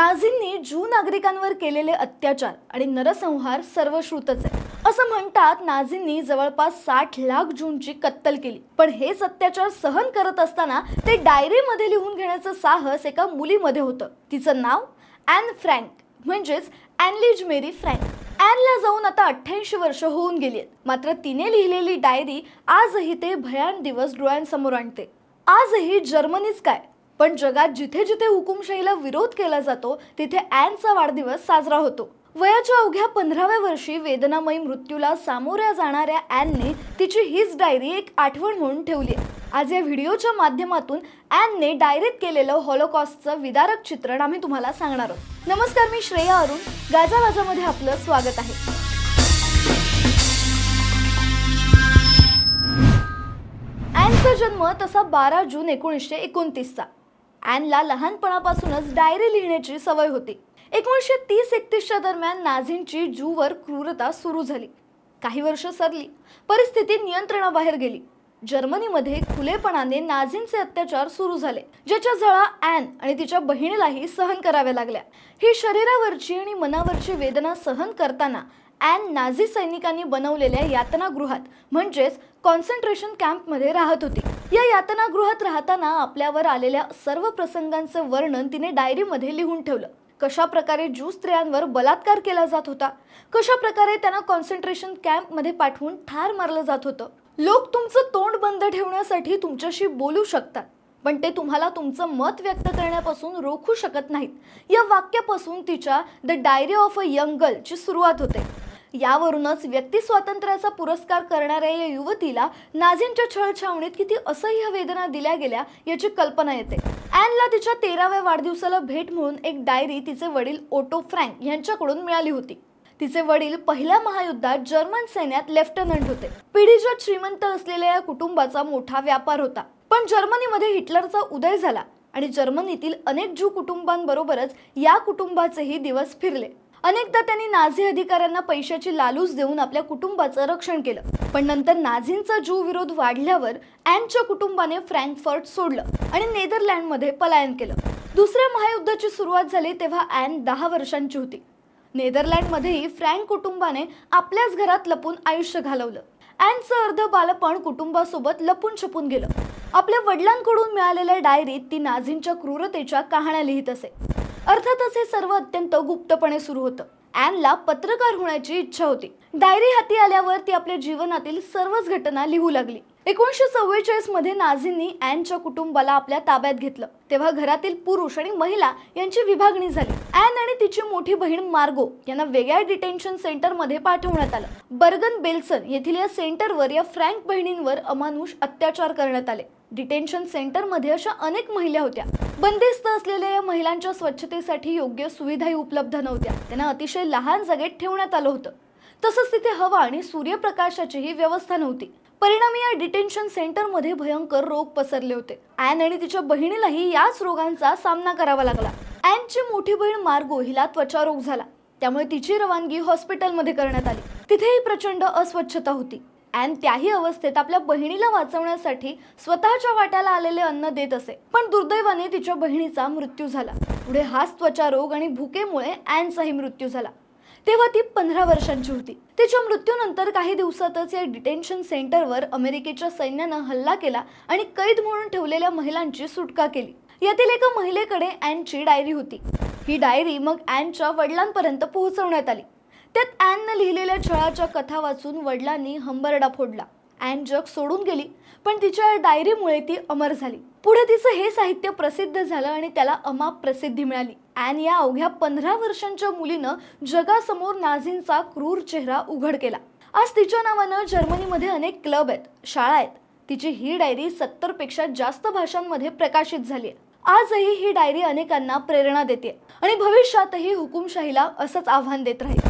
नाझींनी जू नागरिकांवर केलेले अत्याचार आणि नरसंहार सर्वश्रुतच आहे असं म्हणतात नाझींनी जवळपास साठ लाख जूनची कत्तल केली. पण हेच अत्याचार सहन करत असताना ते डायरीमध्ये लिहून घेण्याचं साहस एका मुलीमध्ये होतं. तिचं नाव अॅन फ्रँक म्हणजेच अॅनलिज मेरी फ्रँक. अॅनला जाऊन आता अठ्ठ्याऐंशी वर्ष होऊन गेली आहेत. मात्र तिने लिहिलेली डायरी आजही ते भयान दिवस डोळ्यांसमोर आणते. आजही जर्मनीच काय? पण जगात जिथे जिथे हुकुमशाहीला विरोध केला जातो तिथे ॲनचा वाढदिवस साजरा होतो. वयाच्या अवघ्या पंधराव्या वर्षी वेदनामयी मृत्यूला सामोऱ्या जाणाऱ्या ॲनने तिची हीच डायरी एक आठवण म्हणून ठेवली आहे. आज या व्हिडिओच्या माध्यमातून ॲनने डायरीत केलेलं हॉलोकॉस्टचं विदारक चित्रण आम्ही तुम्हाला सांगणार आहोत. नमस्कार मी श्रेया अरुण. गाजावाजामध्ये आपलं स्वागत आहे. ॲनचा जन्म तसा बारा जून एकोणीसशे एकोणतीसचा. ॲनला लहानपणापासूनच डायरी लिहिण्याची सवय होती. एकोणीसशे तीस एकतीसच्या दरम्यान नाझींची जूवर क्रूरता सुरू झाली. काही वर्ष सरली. परिस्थिती नियंत्रणाबाहेर गेली. जर्मनीमध्ये खुलेपणाने नाझींचे अत्याचार सुरू झाले ज्याच्या झळा ॲन आणि तिच्या बहिणीलाही सहन कराव्या लागल्या. ही शरीरावरची आणि मनावरची वेदना सहन करताना अँड नाझी सैनिकांनी बनवलेल्या यातनागृहात म्हणजेच कॉन्सन्ट्रेशन कॅम्पमध्ये राहत होती. या यातनागृहात राहताना आपल्यावर आलेल्या सर्व प्रसंगांचं वर्णन तिने डायरीमध्ये लिहून ठेवलं. कशा प्रकारे ज्यू स्त्रियांवर बलात्कार केला जात होता? कशा प्रकारे त्यांना कॉन्सन्ट्रेशन कॅम्पमध्ये पाठवून ठार मारलं जात होतं? लोक तुमचं तोंड बंद ठेवण्यासाठी तुमच्याशी बोलू शकतात पण ते तुम्हाला तुमचं मत व्यक्त करण्यापासून रोखू शकत नाहीत. या वाक्यापासून तिच्या the diary of a young गर्लची सुरुवात होते. यावरूनच व्यक्ती स्वातंत्र्याचा पुरस्कार करणाऱ्या या युवतीला नाझींच्या छळछावणीत किती असह्य वेदना दिल्या गेल्या याची कल्पना येते. अॅनला तिच्या तेराव्या वाढदिवसाला भेट म्हणून एक डायरी तिचे वडील ओटो फ्रँक यांच्याकडून मिळाली होती. तिचे वडील पहिल्या महायुद्धात जर्मन सैन्यात लेफ्टनंट होते. पिढीच्या श्रीमंत असलेल्या या कुटुंबाचा मोठा व्यापार होता. पण जर्मनीमध्ये हिटलरचा उदय झाला आणि जर्मनीतील अनेक ज्यू कुटुंबांबरोबरच या कुटुंबाचेही दिवस फिरले. अनेकदा त्यांनी नाझी अधिकाऱ्यांना पैशाची लालूच देऊन आपल्या कुटुंबाचं रक्षण केलं. पण नंतर नाझींचा ज्यू विरोध वाढल्यावर अँडच्या कुटुंबाने फ्रँकफर्ट सोडलं आणि नेदरलँडमध्ये पलायन केलं. दुसऱ्या महायुद्धाची सुरुवात झाली तेव्हा अँड दहा वर्षांची होती. नेदरलँडमध्येही फ्रँक कुटुंबाने आपल्याच घरात लपून आयुष्य घालवलं. अँडचं अर्ध बालपण कुटुंबासोबत लपून छपून गेलं. आपल्या वडिलांकडून मिळालेल्या डायरीत ती नाझींच्या क्रूरतेच्या कहाण्या लिहित असे. अर्थातच हे सर्व अत्यंत गुप्तपणे सुरू होतं. ॲनला पत्रकार होण्याची इच्छा होती. डायरी हाती आल्यावर ती आपल्या जीवनातील सर्वच घटना लिहू लागली. एकोणीसशे चव्वेचाळीसमध्ये नाझींनी अॅनच्या कुटुंबाला आपल्या ताब्यात घेतलं. तेव्हा घरातील पुरुष आणि महिला यांची विभागणी झाली. ॲन आणि तिची मोठी बहीण मार्गो यांना वेगळ्या डिटेन्शन सेंटरमध्ये पाठवण्यात आलं. बर्गन बेल्सन येथील या सेंटरवर या फ्रँक बहिणींवर अमानुष अत्याचार करण्यात आले. डिटेन्शन सेंटरमध्ये अशा अनेक महिला होत्या. बंदिस्त असलेल्या या महिलांच्या स्वच्छतेसाठी योग्य सुविधाही उपलब्ध नव्हत्या. त्यांना अतिशय लहान जागेत ठेवण्यात आलं होतं. तसंच तिथे हवा आणि सूर्यप्रकाशाचीही व्यवस्था नव्हती. परिणामी या डिटेन्शन सेंटरमध्ये भयंकर रोग पसरले होते. ॲन आणि तिच्या बहिणीलाही याच रोगांचा सामना करावा लागला. अॅनची मोठी बहीण मार्गो हिला त्वचारोग झाला. त्यामुळे तिची रवानगी हॉस्पिटलमध्ये करण्यात आली. तिथेही प्रचंड अस्वच्छता होती. ॲन त्याही अवस्थेत आपल्या बहिणीला वाचवण्यासाठी स्वतःच्या वाट्याला आलेले अन्न देत असे. पण दुर्दैवाने तिच्या बहिणीचा मृत्यू झाला. पुढे हाच त्वचारोग आणि भुकेमुळे ॲनचाही मृत्यू झाला. तेव्हा ती पंधरा वर्षांची होती. तिच्या मृत्यूनंतर काही दिवसातच या डिटेन्शन सेंटरवर अमेरिकेच्या सैन्यानं हल्ला केला आणि कैद म्हणून ठेवलेल्या महिलांची सुटका केली. यातील एका महिलेकडे अॅनची डायरी होती. ही डायरी मग ॲनच्या वडिलांपर्यंत पोहोचवण्यात आली. त्यात ॲननं लिहिलेल्या छळाच्या कथा वाचून वडिलांनी हंबरडा फोडला. अँड जग सोडून गेली पण तिच्या डायरीमुळे ती अमर झाली. पुढे तिचं हे साहित्य प्रसिद्ध झालं आणि त्याला अमाप प्रसिद्धी मिळाली. अॅन या अवघ्या पंधरा वर्षांच्या मुलीनं जगासमोर नाझींचा क्रूर चेहरा उघड केला. आज तिच्या नावानं जर्मनीमध्ये अनेक क्लब आहेत शाळा आहेत. तिची ही डायरी सत्तरपेक्षा जास्त भाषांमध्ये प्रकाशित झाली आहे. आजही ही डायरी अनेकांना प्रेरणा देते आणि भविष्यातही हुकुमशाहीला असंच आव्हान देत राहील.